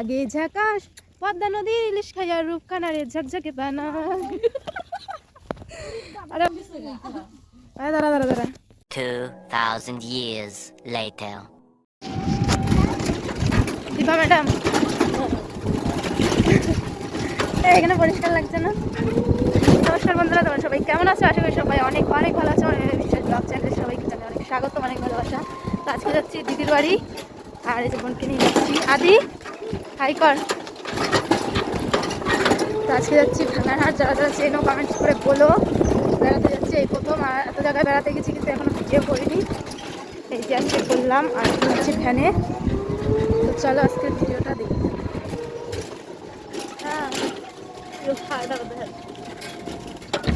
লাগে ঝাকাশ। পদ্মা নদী ইলিশ খাইয়া রূপখানা রে ঝকঝকে পানা। আরে আরে দাঁড়া দাঁড়া দাঁড়া। 2,000 years later. দীপা ম্যাডাম। এখানে পরিষ্কার লাগছে না? নমস্কার বন্ধুরা তোমরা সবাই কেমন আছো? আশা করি সবাই অনেক অনেক ভালো আছো। অনেক বিশ্বাস ব্লগ চ্যানেলে সবাইকে জানাই অনেক স্বাগত অনেক ভালোবাসা। তো আজকে যাচ্ছি দিদির বাড়ি। আর এই যে বোনকে নিয়ে যাচ্ছি আদি? হাই কর। আজকে যাচ্ছি ভাঙারহাট, যারা যারা চেনো কমেন্টস করে বলো। বেড়াতে যাচ্ছি এই প্রথম, আর এত জায়গায় বেড়াতে গেছি কিন্তু এখনও ভিডিও করিনি। এই যে আজকে করলাম আর হচ্ছে ফ্যানে তো চলো আজকের ভিডিওটা দেখি। হ্যাঁ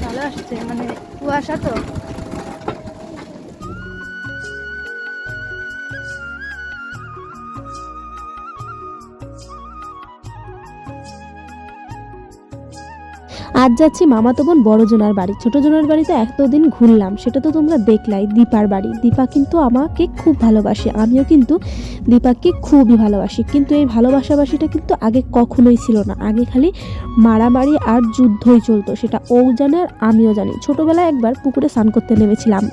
ভালো আসছে মানে কুয়াশা তো। আজ যাচ্ছি মামাতো বোন বড় জোনার বাড়ি। ছোট জোনার বাড়িতে এতদিন ঘুরলাম, সেটা তো তোমরা দেখলাই, দীপার বাড়ি। দীপা কিন্তু আমাকে খুব ভালোবাসে, আমিও কিন্তু দীপাকে খুবই ভালোবাসি। কিন্তু এই ভালোবাসাবাসিটা কিন্তু আগে কখনোই ছিল না। আগে খালি মারামারি আর যুদ্ধই চলতো, সেটা ও জানে আর আমিও জানি। ছোটবেলায় একবার পুকুরে স্নান করতে নেমেছিলাম।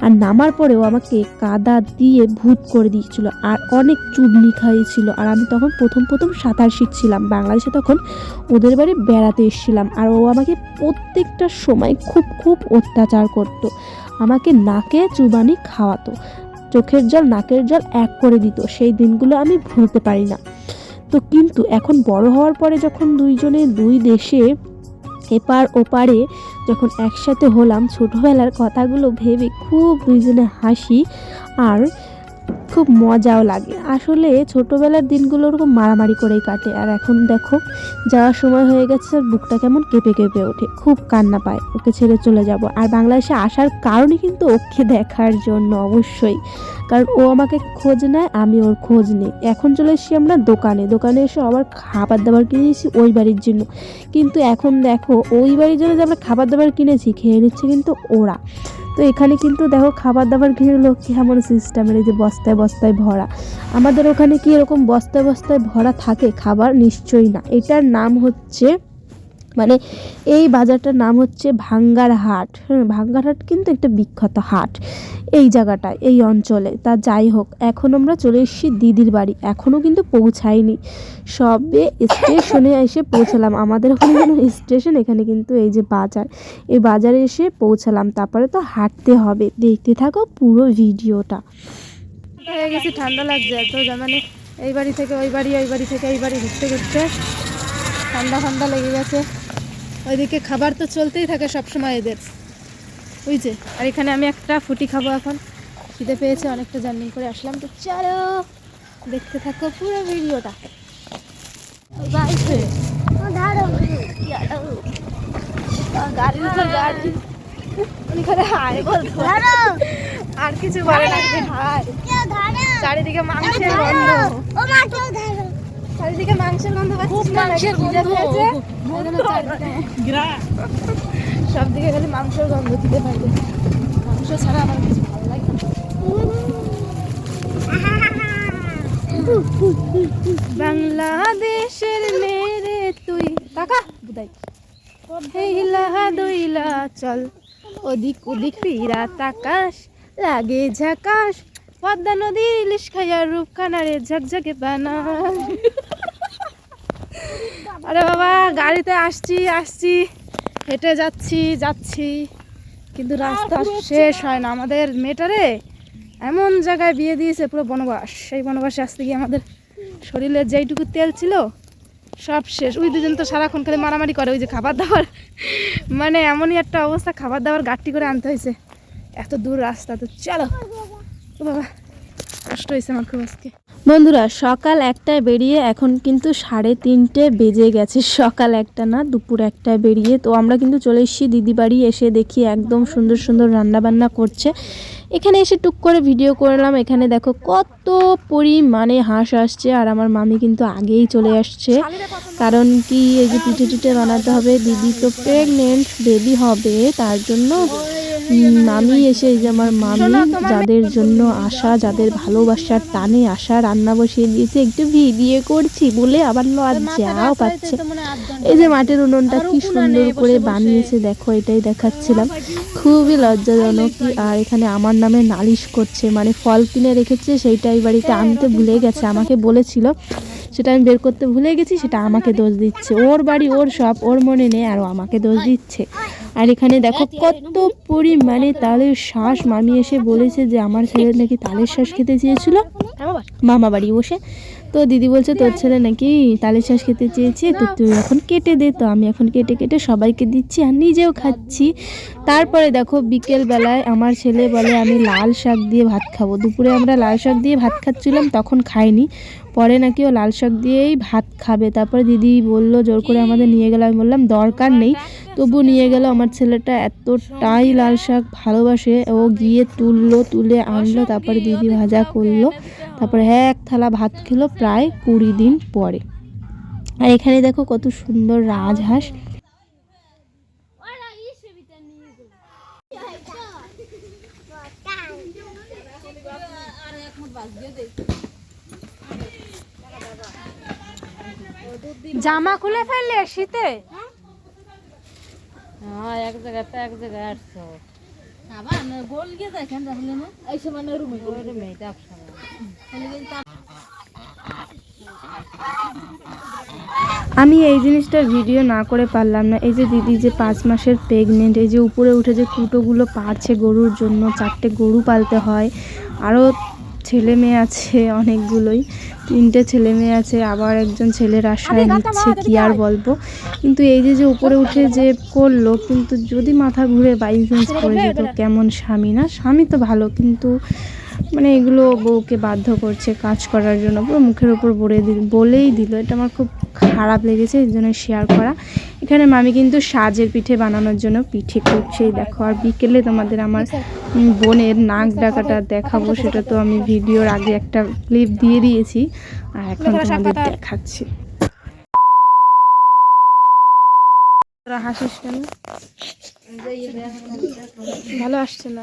আর নামার পরেও আমাকে কাদা দিয়ে ভূত করে দিয়েছিল। আর অনেক চুবনি খাইয়েছিল। আর আমি তখন প্রথম প্রথম সাঁতার শিখছিলাম। বাংলাদেশে তখন ওদের বাড়ি বেড়াতে এসেছিলাম। আর ও আমাকে প্রত্যেকটা সময় খুব খুব অত্যাচার করত। আমাকে নাকে চুবানি খাওয়াতো। চোখের জল নাকের জল এক করে দিত। সেই দিনগুলো আমি ভুলতে পারি না। তো কিন্তু এখন বড় হওয়ার পরে যখন দুইজনে দুই দেশে এপার ওপারে যখন একসাথে হলাম ছোটোবেলার কথাগুলো ভেবে খুব দুইজনে হাসি। আর খুব মজাও লাগে। আসলে ছোটোবেলার দিনগুলো ওরকম মারামারি করেই কাটে। আর এখন দেখো, যাওয়ার সময় হয়ে গেছে আর বুকটা কেমন কেঁপে কেঁপে ওঠে। খুব কান্না পায়, ওকে ছেড়ে চলে যাব। আর বাংলাদেশে আসার কারণে কিন্তু ওকে দেখার জন্য অবশ্যই। কারণ ও আমাকে খোঁজ নেয়, আমি ওর খোঁজ নিই। এখন চলে এসেছি আমরা দোকানে। দোকানে এসে আবার খাবার দাবার কিনেছি ওই বাড়ির জন্য। কিন্তু এখন দেখো, ওই বাড়ির জন্য যে আমরা খাবার দাবার কিনেছি, খেয়ে নিচ্ছে কিন্তু ওরা। তো এখানে কিন্তু দেখো খাবার দাবার কিনলো কেমন সিস্টেমের এই যে বস্তায় বস্তায় ভরা। আমাদের ওখানে কি এরকম বস্তায় বস্তায় ভরা থাকে? খাবার নিশ্চয়ই না। এটার নাম হচ্ছে মানে এই বাজারটার নাম হচ্ছে ভাঙ্গার হাট হ্যাঁ ভাঙ্গার হাট কিন্তু একটা বিখ্যাত হাট। এই জায়গাটায় এই অঞ্চলে। তা যাই হোক, এখন আমরা চলে এসেছি দিদির বাড়ি। এখনও কিন্তু পৌঁছায়নি। সবে স্টেশনে এসে পৌঁছালাম। আমাদের ওখানে যেন স্টেশন, এখানে কিন্তু এই যে বাজার। এই বাজারে এসে পৌঁছালাম। তারপরে তো হাঁটতে হবে। দেখতে থাকো পুরো ভিডিওটা। হয়ে গেছি, ঠান্ডা লাগছে তো যা মানে এই বাড়ি থেকে ওই বাড়ি ওই বাড়ি থেকে এই বাড়ি ঘুরতে ঘুরতে ঠান্ডা ঠান্ডা লেগে গেছে। ওইদিকে খাবার তো চলতেই থাকে সবসময় এদের। বুঝছে আর এখানে আমি একটা ফুটি খাব এখন। খিদে পেয়েছে অনেকটা জার্নি করে আসলাম। তো চলো দেখতে থাকো পুরো ভিডিওটা। আর কিছু যে চারিদিকে মাংসের গন্ধ। চারিদিকে মাংসের গন্ধ না? মাংসের গন্ধ সব দিকে খালি মাংসের গন্ধ দিতে পারবে মাংস ছাড়া আমার কিছু ভালো লাগে বাংলাদেশের মেরে তুই। টাকা বুদাই হেইলা দইলা চল। ওদিক ওদিক ফিরা তাকাস লাগে ঝাকাস। পদ্মা নদীর ইলিশ খাইয়া রূপখানা রে ঝকঝকে বানা আরে বাবা গাড়িতে আসছি আসছি। হেঁটে যাচ্ছি যাচ্ছি। কিন্তু রাস্তা শেষ হয় না। আমাদের মেটারে এমন জায়গায় বিয়ে দিয়েছে পুরো বনবাস। সেই বনবাসে আসতে গিয়ে আমাদের শরীরে যেইটুকু তেল ছিল সব শেষ। ওই দুজন তো সারাক্ষণ খালি মারামারি করে ওই যে খাবার দাবার। মানে এমনই একটা অবস্থা খাবার দাবার গাড়ি করে আনতে হয়েছে। এত দূর রাস্তা তো চলো। বাবা কষ্ট হয়েছে আমার খুব আজকে। বন্ধুরা, সকাল একটায় বেরিয়ে এখন কিন্তু সাড়ে তিনটে বেজে গেছে। সকাল একটা না, দুপুর একটায় বেরিয়ে। তো আমরা কিন্তু চলে এসেছি দিদি বাড়ি, এসে দেখি একদম সুন্দর সুন্দর রান্না বান্না করছে। এখানে এসে টুক করে ভিডিও করলাম এখানে দেখো কত পরিমাণে হাঁস আসছে। আর আমার মামি কিন্তু আগেই চলে আসছে। কারণ কি, এই যে পিঠে টিঠে বানাতে হবে, দিদি তো প্রেগনেন্ট বেবি হবে, তার জন্য মামি এসে এই যে আমার মামি যাদের জন্য আসা যাদের ভালোবাসার টানে আসা রান্না বসিয়ে দিয়েছে একটু ভিডিও করছি বলে আবার লজ্জাও পাচ্ছে। এই যে মাটির উনুনটা কি সুন্দর করে বানিয়েছে দেখো এটাই দেখাচ্ছিলাম। খুবই লজ্জাজনক আর এখানে আমার নামে নালিশ করছে মানে ফল কিনে রেখেছে সেইটাই বাড়িতে আনতে ভুলে গেছে আমাকে বলেছিল সেটা আমি বের করতে ভুলে গেছি সেটা আমাকে দোষ দিচ্ছে। ওর বাড়ি ওর সব ওর মনে নেই আর ও আমাকে দোষ দিচ্ছে। আর এখানে দেখো কত পরিমাণে তালের শ্বাস মামি এসে বলেছে যে আমার ছেলে নাকি তালের শ্বাস খেতে চেয়েছিল। মামা বাড়ি বসে। তো দিদি বলছে তোর ছেলে নাকি তালের শ্বাস খেতে চেয়েছে তো তুই এখন কেটে দে তো। আমি এখন কেটে কেটে সবাইকে দিচ্ছি আর নিজেও খাচ্ছি। তারপরে দেখো বিকেল বেলায় আমার ছেলে বলে আমি লাল শাক দিয়ে ভাত খাব। দুপুরে আমরা লাল শাক দিয়ে ভাত খাচ্ছিলাম তখন খাইনি। পরে নাকি ও লাল শাক দিয়েই ভাত খাবে। তারপরে দিদি বলল জোর করে আমাদের নিয়ে গেল। আমি বললাম দরকার নেই। তবু নিয়ে গেল আমার ছেলেটা এতটাই লাল শাক ভালোবাসে। ও গিয়ে তুললো তুলে আনলো তারপরে দিদি ভাজা করল। তারপরে এক থালা ভাত খেলো প্রায় কুড়ি দিন পরে। আর এখানে দেখো কত সুন্দর রাজহাঁস। জামা খুলে ফেললে শীতে? হ্যাঁ এক জায়গাতে এক জায়গায় আটশো আবার গোল গিয়ে দেখেন তাহলে না? এই সময় রুমে রুমে এটা আমি এই জিনিসটার ভিডিও না করে পারলাম না। এই যে দিদি যে পাঁচ মাসের প্রেগনেন্ট এই যে উপরে উঠে যে কুটোগুলো পারছে গরুর জন্য চারটে গরু পালতে হয়। আরও ছেলে মেয়ে আছে অনেকগুলোই। তিনটে ছেলে মেয়ে আছে আবার একজন ছেলের আশায় নিচ্ছে কি আর বলব? কিন্তু এই যে যে উপরে উঠে যে করল কিন্তু যদি মাথা ঘুরে বাই চান্স পড়ে যেত কেমন স্বামী না? স্বামী তো ভালো কিন্তু মানে এগুলো বউকে বাধ্য করছে কাজ করার জন্য। পুরো মুখের ওপর বলে দিল বলেই দিল। এটা আমার খুব খারাপ লেগেছে এই জন্য শেয়ার করা। এখানে মামি কিন্তু সাজের পিঠে বানানোর জন্য পিঠে করছেই। দেখো আর বিকেলে তোমাদের আমার বোনের নাক ডাকাটা দেখাবো সেটা তো আমি ভিডিওর আগে একটা ক্লিপ দিয়ে দিয়েছি। আর এখন তোমাদের দেখাচ্ছি। হাসিস কেন? ভালো আসছে না?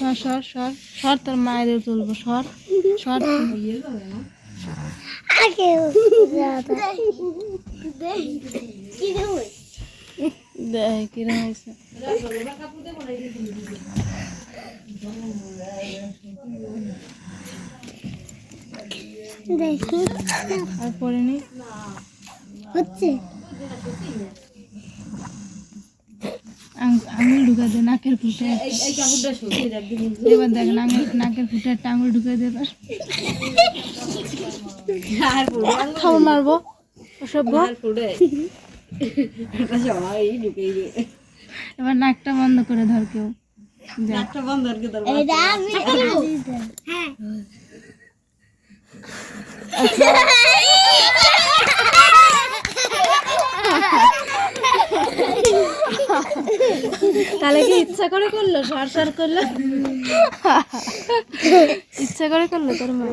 সর সর সর সর তোর মায়েদের তুলবো সর সর দেখ কিরম হয়েছে। আর পরে নি আং- আঙুল ঢুকে দে নাকের ফুটে এবার দেখ নাকের নাকের ফুটে একটা আঙুল ঢুকে দে খাবার মারবো। অসভ্য এবার নাকটা বন্ধ করে ধর কেউ। নাকটা বন্ধ তাহলে কি ইচ্ছা করে করল সর সর করল। ইচ্ছা করে করল তোর মা।